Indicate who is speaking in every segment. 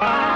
Speaker 1: Bye.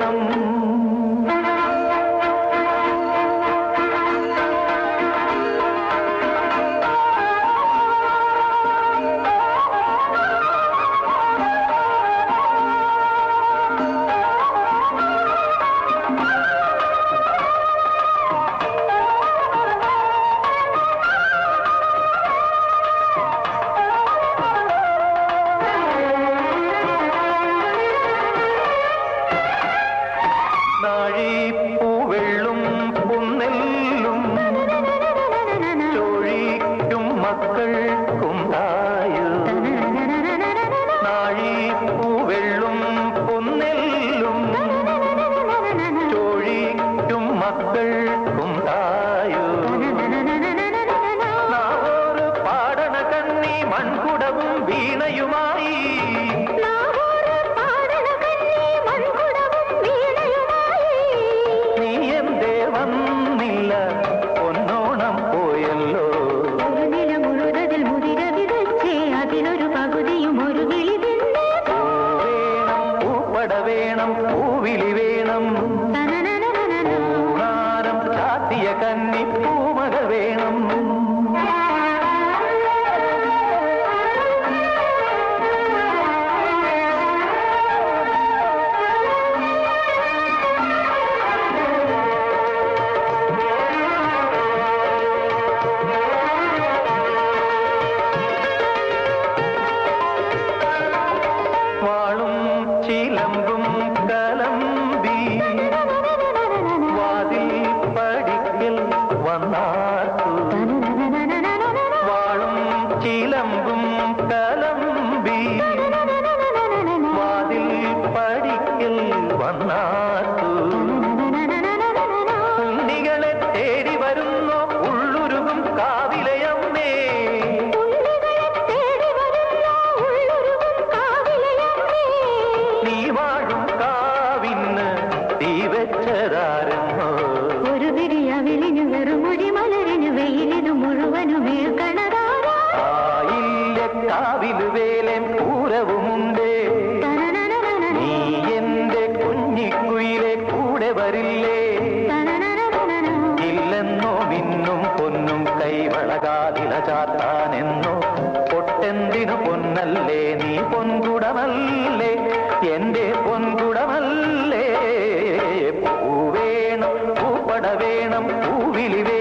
Speaker 1: വേണം
Speaker 2: விழிஞ்சு வெறுமொழி மலை పూవిలివే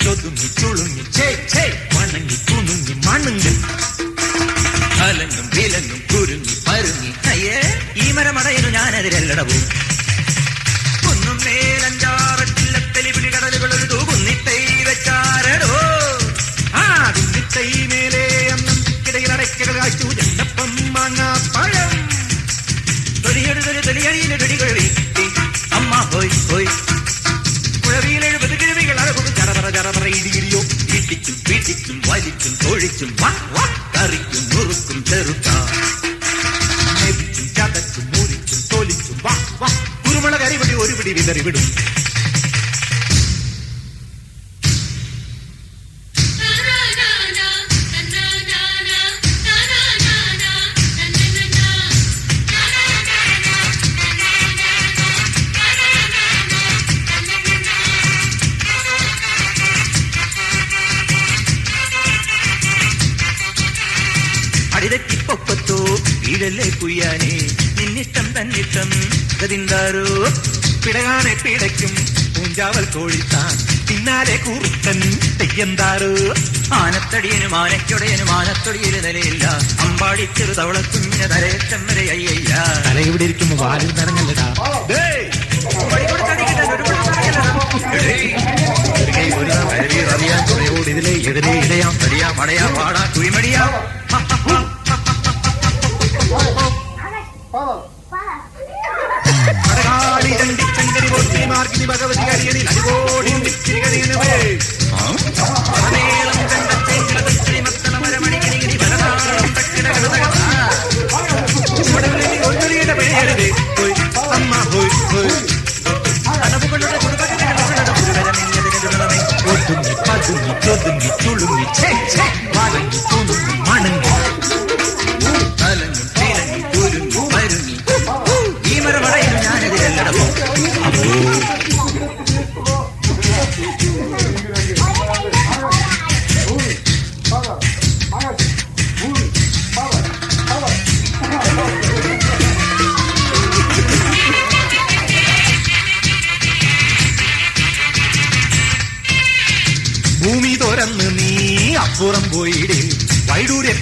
Speaker 2: çolum çolum சிரிக்கும் வா തിണ്ടാരോ പിടകാനെ പിടയ്ക്കും. പൂഞ്ചാവൽ കോഴിത്താൻ. പിന്നാലെ കൂറുക്കൻ തെയ്യന്താരോ? ആനത്തടിയനും ആനയ്ക്കൊടയനും ആനത്തൊടിയിൽ നിലയില്ല അമ്പാടി ചെറു തവളക്കുഞ്ഞിന് തലയത്തമ്മര അയ്യയ്യ.
Speaker 3: തല ഇവിടെ ഇരിക്കുമ്പോ വാലിൽ
Speaker 2: നിറഞ്ഞല്ലടാ ഇതിലെ എതിരെ ഇടയാം തടിയാം അടയാം പാടാ കുഴിമടിയാം. மார்க்கினி பகவதி அரியணி அடிவோடி எனவே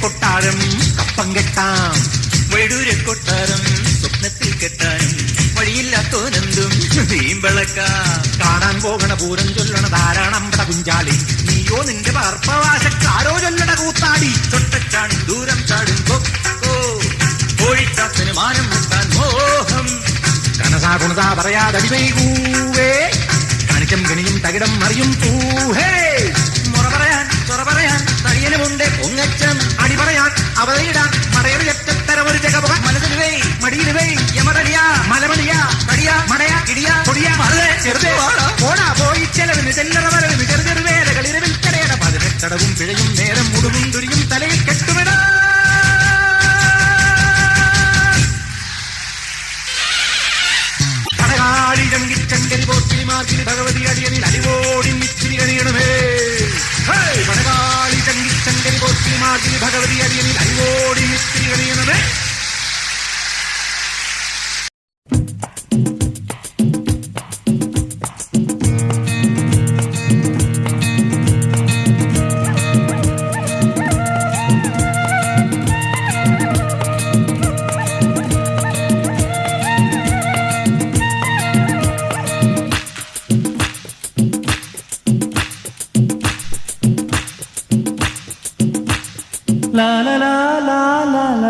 Speaker 2: കൊട്ടാരം കപ്പം കെട്ടാം. വെടൂര കൊട്ടാരം സ്വപ്നത്തിൽ കെട്ടാനും വഴിയില്ലാത്തോനെന്തും കാണാൻ പോകണ പൂരം ചൊല്ലണ ധാരാളമ്പട കുഞ്ചാളി നീയോ നിന്റെ പാർപ്പവാശക്കാരോ ചൊല്ലണ കൂത്താടി. തൊട്ടച്ചാടും ദൂരം ചാടും കോഴിക്കാത്തിന് മാനം മുട്ടാൻ മോഹം. കനസാ കുണതാ പറയാതടിവൈകൂവേ കണിക്കം കണിയും തകിടം അറിയും പൂഹേ മുറ പറയാൻ ചൊറ പറയാൻ പോടാ പോയി ചെലവിന് ചെല്ലറ വരവിന് ചെറു വേലകൾ ഇരവിൽ കടയട പതിനെട്ടടവും പിഴയും നേരം മുടുവും തുരിയും തലയിൽ കെട്ടുവിടാ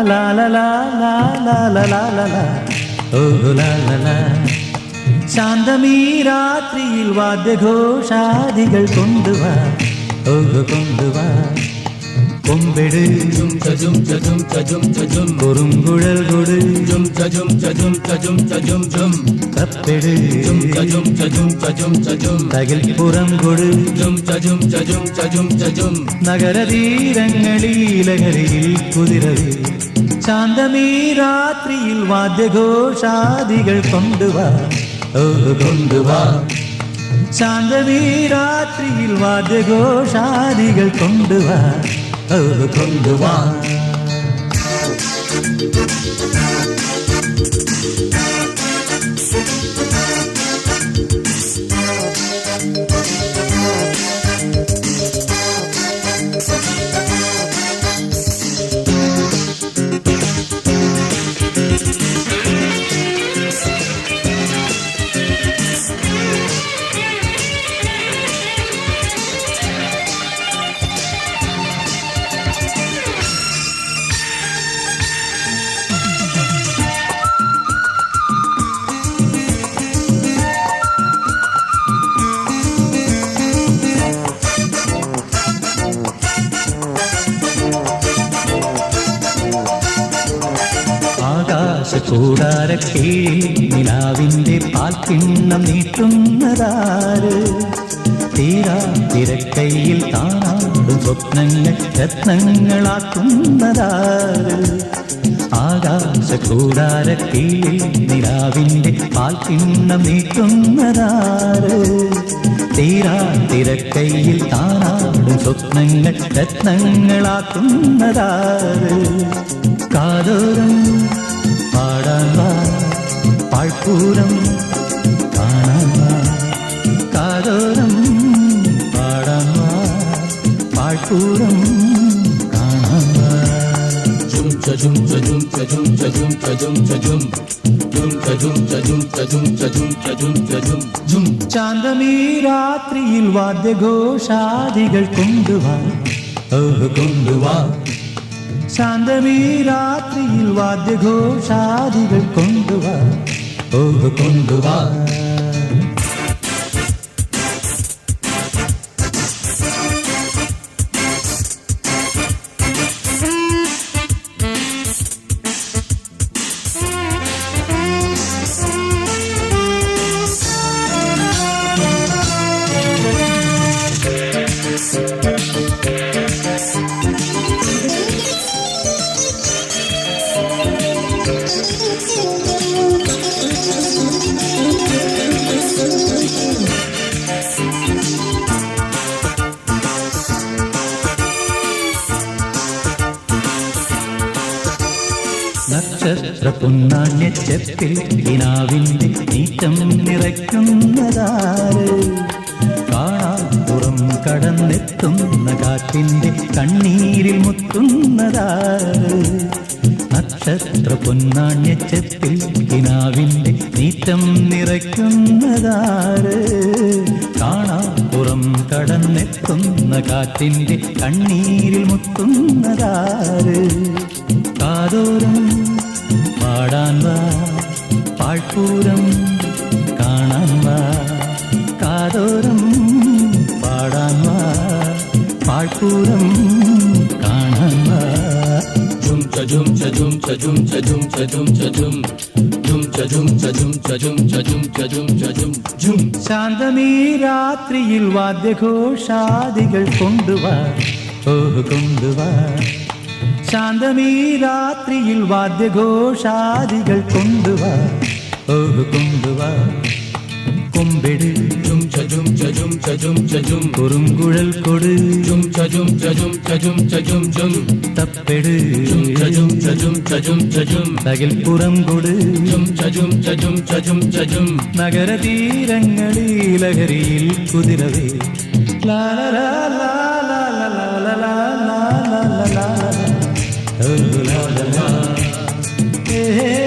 Speaker 2: la la la la la la la la la. ஓ la la la. சாந்தமீ ராத்திரியில் வாத்திய கோஷாதிகள் கொண்டு வா.
Speaker 3: ஓ கொண்டு வா. கொம்பெடு. ஜும் சஜும் சஜும் சஜும் சஜும் குறுங்குழல் கொடு. ஜும் சஜும் சஜும் சஜும் சஜும் ஜும் கப்பெடு. ஜும் சஜும் சஜும் சஜும் சஜும் தகில் புறம் கொடு. ஜும் சஜும் சஜும் சஜும் சஜும் நகர தீரங்களில் குதிரவே. சாந்தமே ராத்திரியில் வாத்திய கோஷாதிகள் கொண்டு வா. கொண்டு வா. சாந்தமே ராத்திரியில் வாத்திய கோஷாதிகள் கொண்டு வா. கொண்டு வா. കൂടാരക്കീഴിൽ നിലാവിന്റെ പാൽക്കിണ്ണം നീട്ടുന്നതാര്? തീരാ തിരക്കൈയിൽ താനാടും സ്വപ്നങ്ങൾ രത്നങ്ങളാക്കുന്നതാര്? ആകാശ കൂടാരക്കീഴിൽ നിലാവിന്റെ പാൽക്കിണ്ണം നീട്ടുന്നതാര്? തീരാ തിരക്കൈയിൽ താനാടും സ്വപ്നങ്ങൾ രത്നങ്ങളാക്കുന്നതാര്? കാതോരം പാടാൻ വാ പാഴ്പൂരം കാണാൻ വാ കാതോരം പാടാൻ വാ പാഴ്പൂരം കാണാൻ വാ
Speaker 4: Jum cha jum cha jum cha jum cha jum cha jum cha jum Jum cha jum cha jum cha jum cha jum cha jum cha jum Jum
Speaker 3: ചാന്തമീ രാത്രിയിൽ വാദ്യഘോഷാദികൾ കൊണ്ടുവാ ഓഹ് കൊണ്ടുവാ ശാന്തമീ രാത്രിയിൽ വാദ്യഘോഷാദികൾ കൊണ്ടുവാ ഓഹ് കൊണ്ടുവാ നക്ഷത്ര പുന്നാണ്യ ചെപ്പിൽ കിനാവിന്റെ നീറ്റം നിറയ്ക്കുന്നതാര് കാണാപ്പുറം കടന്നെത്തുന്ന കാറ്റിന്റെ കണ്ണീരിൽ മുത്തുന്നതാര്? നക്ഷത്ര പൊന്നാണ്യ ചെപ്പിൽ കിനാവിന്റെ നീറ്റം നിറയ്ക്കുന്നതാര് കാണാപ്പുറം കടന്നെത്തുന്ന കാറ്റിന്റെ കണ്ണീരിൽ മുത്തുന്നതാര്? കാതോരം பாடான்வா பாழ்பூரம் காணான்வா காதோரம்
Speaker 4: பாடான்வா பாழ்பூரம் காணான்வா ஜும் சஜும் சஜும் சஜும் சஜும் சஜும் சஜும் ஜும் சஜும் சஜும் சஜும் சஜும் சஜும் சஜும் ஜும் சாந்தமே ராத்திரியில் வாத்திய கோஷாதிகள் கொண்டு வா ஓ கொண்டு வா
Speaker 3: ശാന്തമീ രാത്രിയിൽ വാദ്യഘോഷാദികൾ കൊണ്ടുവാ ഓഹ് കൊണ്ടുവാ കൊമ്പെട് കുറുങ്കുഴൽ കൊട് തപ്പെട് തകിൽപ്പുറം
Speaker 4: jum
Speaker 3: നഗരതീരങ്ങളിൽ ലഹരിയിൽ കുതിരവേ ലാ ലാ ലാ la la la. Hey.